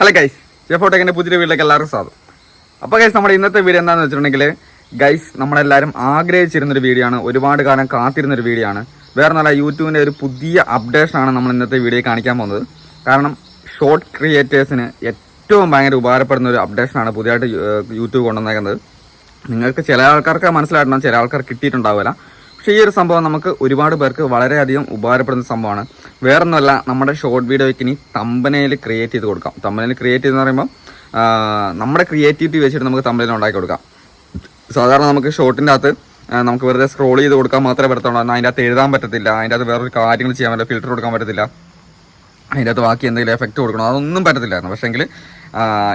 Hello guys ജെഫോട്ടേക്കിന്റെ പുതിയ വീട്ടിലേക്ക് എല്ലാവർക്കും സ്വാഗതം. അപ്പോൾ ഗൈസ് നമ്മുടെ ഇന്നത്തെ വീഡിയോ എന്താണെന്ന് വെച്ചിട്ടുണ്ടെങ്കിൽ ഗൈസ് നമ്മളെല്ലാവരും ആഗ്രഹിച്ചിരുന്നൊരു വീഡിയോ ആണ്. ഒരുപാട് കാലം കാത്തിരുന്നൊരു വീഡിയോ ആണ്. വേറെ നല്ല യൂട്യൂബിന്റെ ഒരു പുതിയ അപ്ഡേഷനാണ് നമ്മൾ ഇന്നത്തെ വീഡിയോ കാണിക്കാൻ പോകുന്നത്. കാരണം ഷോർട്ട് ക്രിയേറ്റേഴ്സിന് ഏറ്റവും ഭയങ്കര ഉപകാരപ്പെടുന്ന ഒരു അപ്ഡേഷനാണ് പുതിയതായിട്ട് യൂട്യൂബ് കൊണ്ടുവന്നേക്കുന്നത്. നിങ്ങൾക്ക് ചില ആൾക്കാർക്ക് മനസ്സിലായിട്ടുണ്ടാകും ചില ആൾക്കാർ കിട്ടിയിട്ടുണ്ടാവില്ല. പക്ഷേ ഈ ഒരു സംഭവം നമുക്ക് ഒരുപാട് പേർക്ക് വളരെയധികം ഉപകാരപ്പെടുന്ന സംഭവമാണ്. വേറൊന്നുമല്ല നമ്മുടെ ഷോർട്ട് വീഡിയോയ്ക്ക് ഇനി തമ്പനയിൽ ക്രിയേറ്റ് ചെയ്ത് കൊടുക്കാം. തമ്പനയിൽ ക്രിയേറ്റ് ചെയ്തെന്ന് പറയുമ്പോൾ നമ്മുടെ ക്രിയേറ്റിവിറ്റി വെച്ചിട്ട് നമുക്ക് തമ്പനയിൽ ഉണ്ടാക്കി കൊടുക്കാം. സാധാരണ നമുക്ക് ഷോർട്ടിന്റെ അകത്ത് നമുക്ക് വെറുതെ സ്ക്രോൾ ചെയ്ത് കൊടുക്കാൻ മാത്രമേ പറ്റത്തുള്ളൂ. അതിന്റെ അകത്ത് എഴുതാൻ പറ്റത്തില്ല. അതിന്റെ അകത്ത് വേറൊരു കാര്യങ്ങൾ ചെയ്യാൻ പറ്റില്ല. ഫിൽറ്റർ കൊടുക്കാൻ പറ്റത്തില്ല. അതിന്റെ അകത്ത് ബാക്കി എന്തെങ്കിലും എഫക്റ്റ് കൊടുക്കണം. അതൊന്നും പറ്റത്തില്ലായിരുന്നു. പക്ഷേങ്കിൽ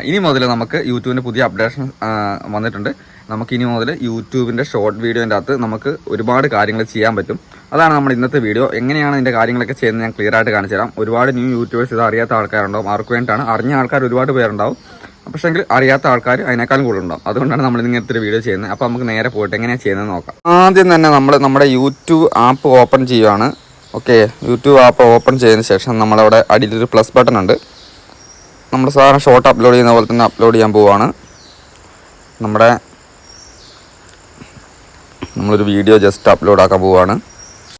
ഇനി മുതൽ നമുക്ക് യൂട്യൂബിന്റെ പുതിയ അപ്ഡേഷൻ വന്നിട്ടുണ്ട്. നമുക്ക് ഇനി മുതൽ യൂട്യൂബിന്റെ ഷോർട്ട് വീഡിയോന്റെ അകത്ത് നമുക്ക് ഒരുപാട് കാര്യങ്ങൾ ചെയ്യാൻ പറ്റും. അതാണ് നമ്മുടെ ഇന്നത്തെ വീഡിയോ എങ്ങനെയാണ് ഇതിന്റെ കാര്യങ്ങളൊക്കെ ചെയ്യുന്നത് ഞാൻ ക്ലിയർ ആയിട്ട് കാണിച്ചു തരാം. ഒരുപാട് ന്യൂ യൂട്യൂബേഴ്സ് ഇത് അറിയാത്ത ആൾക്കാരുണ്ടാവും. ആർക്ക് വേണ്ടിയിട്ടാണ്? അറിഞ്ഞ ആൾക്കാർ ഒരുപാട് പേരുണ്ടാവും. പക്ഷേങ്കിൽ അറിയാത്ത ആൾക്കാർ അതിനേക്കാളും കൂടുതൽ ഉണ്ടാവും അതുകൊണ്ടാണ് നമ്മൾ ഇങ്ങനത്തെ ഒരു വീഡിയോ ചെയ്യുന്നത്. അപ്പോൾ നമുക്ക് നേരെ പോയിട്ട് എങ്ങനെയാണ് ചെയ്യുന്നത് നോക്കാം. ആദ്യം തന്നെ നമ്മൾ നമ്മുടെ യൂട്യൂബ് ആപ്പ് ഓപ്പൺ ചെയ്യുവാണ്. ഓക്കെ യൂട്യൂബ് ആപ്പ് ഓപ്പൺ ചെയ്തതിന് ശേഷം നമ്മളവിടെ അടിയിലൊരു പ്ലസ് ബട്ടൺ ഉണ്ട്. നമ്മൾ സാധാരണ ഷോർട്ട് അപ്ലോഡ് ചെയ്യുന്ന പോലെ തന്നെ അപ്ലോഡ് ചെയ്യാൻ പോവുകയാണ് നമ്മുടെ നമ്മളൊരു വീഡിയോ ജസ്റ്റ് അപ്ലോഡ് ആക്കാൻ പോവുകയാണ്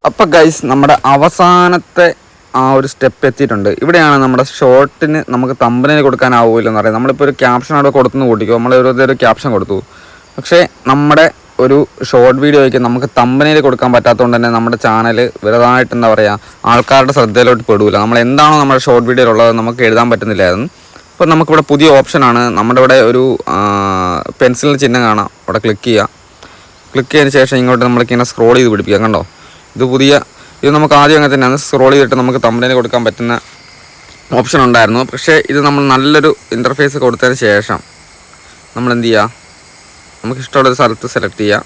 അപ്പം ഗൈസ് നമ്മുടെ അവസാനത്തെ ആ ഒരു സ്റ്റെപ്പ് എത്തിയിട്ടുണ്ട്. ഇവിടെയാണ് നമ്മുടെ ഷോർട്ടിന് നമുക്ക് തമ്പനയിൽ കൊടുക്കാനാവില്ലെന്ന് പറയാം നമ്മളിപ്പോൾ ഒരു ക്യാപ്ഷൻ അവിടെ കൊടുത്തെന്ന് കൂട്ടിക്കോ. നമ്മൾ ഒരു ക്യാപ്ഷൻ കൊടുത്തു. പക്ഷേ നമ്മുടെ ഒരു ഷോർട്ട് വീഡിയോയ്ക്ക് നമുക്ക് തമ്പനയിൽ കൊടുക്കാൻ പറ്റാത്തതുകൊണ്ട് തന്നെ നമ്മുടെ ചാനൽ വെറുതായിട്ട് എന്താ പറയുക ആൾക്കാരുടെ ശ്രദ്ധയിലോട്ട് പെടില്ല നമ്മൾ എന്താണോ നമ്മുടെ ഷോർട്ട് വീഡിയോയിലുള്ളത് നമുക്ക് എഴുതാൻ പറ്റുന്നില്ലായിരുന്നു. അപ്പോൾ നമുക്കിവിടെ പുതിയ ഓപ്ഷനാണ് നമ്മുടെ ഇവിടെ ഒരു പെൻസിലിന്റെ ചിഹ്നം കാണാം. അവിടെ ക്ലിക്ക് ചെയ്യുക ക്ലിക്ക് ചെയ്തതിന് ശേഷം ഇങ്ങോട്ട് നമ്മൾക്ക് സ്ക്രോൾ ചെയ്ത് പിടിപ്പിക്കാം കണ്ടോ? ഇത് പുതിയ ഇത് നമുക്ക് ആദ്യം അങ്ങനെ തന്നെയാണ് സ്ക്രോൾ ചെയ്തിട്ട് നമുക്ക് തമ്പനയിൽ കൊടുക്കാൻ പറ്റുന്ന ഓപ്ഷൻ ഉണ്ടായിരുന്നു. പക്ഷേ ഇത് നമ്മൾ നല്ലൊരു ഇന്റർഫേസ് കൊടുത്തതിന് ശേഷം നമ്മൾ എന്ത് ചെയ്യുക നമുക്ക് ഇഷ്ടമുള്ള ഒരു സ്ഥലത്ത് സെലക്ട് ചെയ്യുക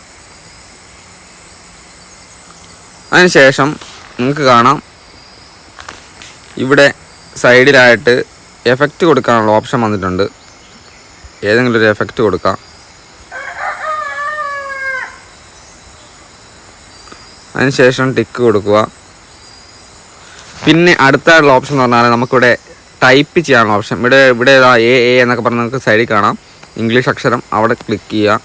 അതിനുശേഷം നിങ്ങൾക്ക് കാണാം. ഇവിടെ സൈഡിലായിട്ട് എഫക്റ്റ് കൊടുക്കാനുള്ള ഓപ്ഷൻ വന്നിട്ടുണ്ട്. ഏതെങ്കിലും ഒരു എഫക്റ്റ് കൊടുക്കാം. അതിനുശേഷം ടിക്ക് കൊടുക്കുക. പിന്നെ അടുത്തായിട്ടുള്ള ഓപ്ഷൻ എന്ന് പറഞ്ഞാൽ നമുക്കിവിടെ ടൈപ്പ് ചെയ്യാനുള്ള ഓപ്ഷൻ ഇവിടെ ഇവിടെ ഏതാ എ എ എന്നൊക്കെ പറഞ്ഞ് നമുക്ക് സൈഡിൽ കാണാം. ഇംഗ്ലീഷ് അക്ഷരം അവിടെ ക്ലിക്ക് ചെയ്യുക.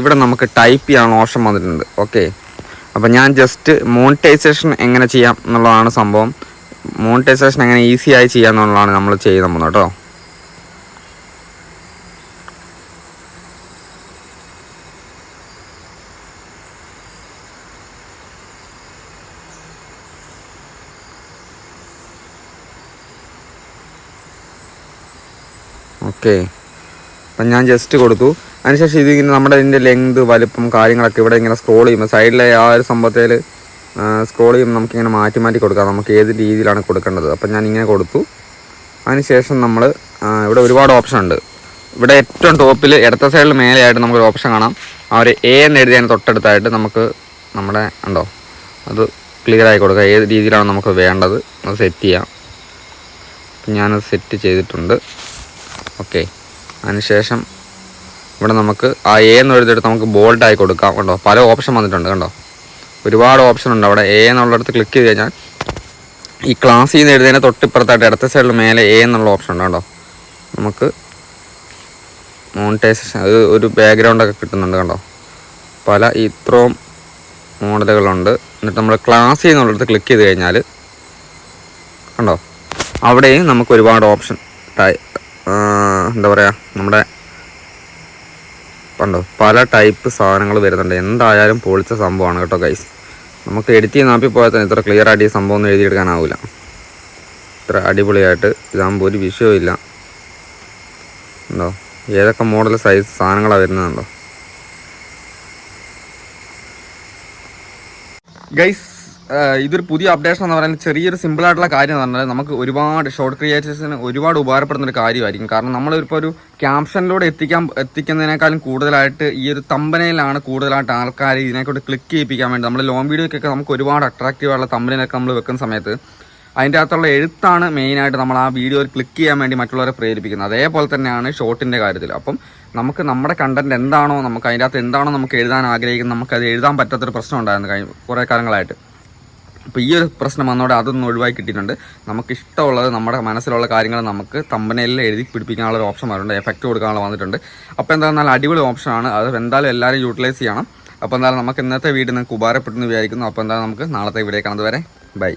ഇവിടെ നമുക്ക് ടൈപ്പ് ചെയ്യാനുള്ള ഓപ്ഷൻ വന്നിട്ടുണ്ട്. ഓക്കെ അപ്പം ഞാൻ ജസ്റ്റ് മോണിറ്റൈസേഷൻ എങ്ങനെ ചെയ്യാം എന്നുള്ളതാണ് സംഭവം. മോണിറ്റൈസേഷൻ എങ്ങനെ ഈസിയായി ചെയ്യാം എന്നുള്ളതാണ് നമ്മൾ ചെയ്യുന്നത് കേട്ടോ. ഓക്കെ. അപ്പം ഞാൻ ജസ്റ്റ് കൊടുത്തു. അതിനുശേഷം ഇതിങ്ങനെ നമ്മുടെ ഇതിന്റെ ലെങ്ത് വലുപ്പം കാര്യങ്ങളൊക്കെ ഇവിടെ ഇങ്ങനെ സ്ക്രോൾ ചെയ്യുമ്പോൾ സൈഡിലെ ആ ഒരു സംഭവത്തിൽ സ്ക്രോൾ ചെയ്യുമ്പോൾ നമുക്കിങ്ങനെ മാറ്റി മാറ്റി കൊടുക്കാം. നമുക്ക് ഏത് രീതിയിലാണ് കൊടുക്കേണ്ടത്. അപ്പം ഞാൻ ഇങ്ങനെ കൊടുത്തു. അതിനുശേഷം നമ്മൾ ഇവിടെ ഒരുപാട് ഓപ്ഷൻ ഉണ്ട്. ഇവിടെ ഏറ്റവും ടോപ്പിൽ ഇടത്ത സൈഡിൽ മേലെയായിട്ട് നമുക്കൊരു ഓപ്ഷൻ കാണാം. ആ ഒരു എ എന്ന് എഴുതിയതിന് തൊട്ടടുത്തായിട്ട് നമുക്ക് നമ്മുടെ ഉണ്ടോ? അത് ക്ലിയർ ആയി കൊടുക്കുക ഏത് രീതിയിലാണ് നമുക്ക് വേണ്ടത്. അത് സെറ്റ് ചെയ്യാം. ഞാനത് സെറ്റ് ചെയ്തിട്ടുണ്ട്. ഓക്കെ. അതിനുശേഷം ഇവിടെ നമുക്ക് ആ എ എന്ന് എഴുതിയെടുത്ത് നമുക്ക് ബോൾഡായി കൊടുക്കാം കണ്ടോ? പല ഓപ്ഷൻ വന്നിട്ടുണ്ട് കണ്ടോ? ഒരുപാട് ഓപ്ഷൻ ഉണ്ട്. അവിടെ എ എന്നുള്ളിടത്ത് ക്ലിക്ക് ചെയ്ത് കഴിഞ്ഞാൽ ഈ ക്ലാസ് നിന്ന് എഴുതിയതിന് തൊട്ടിപ്പുറത്തായിട്ട് ഇടത്തെ സൈഡിൽ മേലെ എ എന്നുള്ള ഓപ്ഷൻ ഉണ്ട് കണ്ടോ? നമുക്ക് മോണിറ്റൈസേഷൻ അത് ഒരു ബാക്ക്ഗ്രൗണ്ടൊക്കെ കിട്ടുന്നുണ്ട് കണ്ടോ? പല ഇത്രയും മോഡലുകളുണ്ട് എന്നിട്ട് നമ്മൾ ക്ലാസ്സിൽ നിന്നുള്ളിടത്ത് ക്ലിക്ക് ചെയ്ത് കഴിഞ്ഞാൽ കണ്ടോ? അവിടെയും നമുക്ക് ഒരുപാട് ഓപ്ഷൻ എന്താ പറയുക നമ്മുടെ കണ്ടോ പല ടൈപ്പ് സാധനങ്ങൾ വരുന്നുണ്ട്. എന്തായാലും പൊളിച്ച സംഭവമാണ് കേട്ടോ ഗൈസ് നമുക്ക് എഡിറ്റ് ചെയ്ത് നാപ്പി പോയാൽ തന്നെ ഇത്ര ക്ലിയർ ആയിട്ട് ഈ സംഭവം ഒന്നും എഴുതിയെടുക്കാനാവില്ല ഇത്ര അടിപൊളിയായിട്ട് ഇതാകുമ്പോൾ ഒരു വിഷയമില്ല ഉണ്ടോ ഏതൊക്കെ മോഡൽ സൈസ് സാധനങ്ങളാണ് വരുന്നതുണ്ടോ ഗൈസ് ഇതൊരു പുതിയ അപ്ഡേഷൻ എന്ന് പറയുന്നത് ചെറിയൊരു സിമ്പിൾ ആയിട്ടുള്ള കാര്യം എന്ന് പറഞ്ഞാൽ നമുക്ക് ഒരുപാട് ഷോർട്ട് ക്രിയേറ്റേഴ്സിന് ഒരുപാട് ഉപകാരപ്പെടുന്ന ഒരു കാര്യമായിരിക്കും. കാരണം നമ്മളിപ്പോൾ ഒരു ക്യാപ്ഷനിലൂടെ എത്തിക്കാൻ എത്തിക്കുന്നതിനേക്കാളും കൂടുതലായിട്ട് ഈ ഒരു തമ്പനയിലാണ് കൂടുതലായിട്ട് ആൾക്കാർ ഇതിനെക്കൊണ്ട് ക്ലിക്ക് ചെയ്യിപ്പിക്കാൻ വേണ്ടി നമ്മൾ ലോങ് വീഡിയോക്കൊക്കെ നമുക്ക് ഒരുപാട് അട്രാക്റ്റീവ് ആയിട്ടുള്ള തമ്പനയിലൊക്കെ നമ്മൾ വെക്കുന്ന സമയത്ത് അതിന്റെ അകത്തുള്ള എഴുത്താണ് മെയിനായിട്ട് നമ്മൾ ആ വീഡിയോയിൽ ക്ലിക്ക് ചെയ്യാൻ വേണ്ടി മറ്റുള്ളവരെ പ്രേരിപ്പിക്കുന്നത്. അതേപോലെ തന്നെയാണ് ഷോർട്ടിന്റെ കാര്യത്തിൽ. അപ്പം നമുക്ക് നമ്മുടെ കണ്ടന്റ് എന്താണോ നമുക്ക് അതിന്റെ അകത്ത് എന്താണോ നമുക്ക് എഴുതാൻ ആഗ്രഹിക്കുന്നത് നമുക്കത് എഴുതാൻ പറ്റാത്തൊരു പ്രശ്നം ഉണ്ടായിരുന്നു കഴിഞ്ഞ കുറേ കാലങ്ങളായിട്ട്. അപ്പോൾ ഈ ഒരു പ്രശ്നം വന്നോടെ അതൊന്നും ഒഴിവാക്കി കിട്ടിയിട്ടുണ്ട്. നമുക്ക് ഇഷ്ടമുള്ളത് നമ്മുടെ മനസ്സിലുള്ള കാര്യങ്ങൾ നമുക്ക് തമ്പനയിൽ എഴുതി പിടിപ്പിക്കാനുള്ള ഒരു ഓപ്ഷൻ വരുന്നുണ്ട് എഫക്റ്റ് കൊടുക്കാനുള്ള വന്നിട്ടുണ്ട്. അപ്പോൾ പറഞ്ഞാൽ അടിപൊളി ഓപ്ഷനാണ് അത് എന്തായാലും എല്ലാവരും യൂട്ടിലൈസ് ചെയ്യണം. അപ്പോൾ എന്തായാലും നമുക്ക് ഇന്നത്തെ വീട് നിങ്ങൾക്ക് ഉപകാരപ്പെട്ടെന്ന് വിചാരിക്കുന്നു. അപ്പോൾ എന്തായാലും നമുക്ക് നാളത്തെ വീഡിയോ കാണുന്നത് വരെ ബൈ.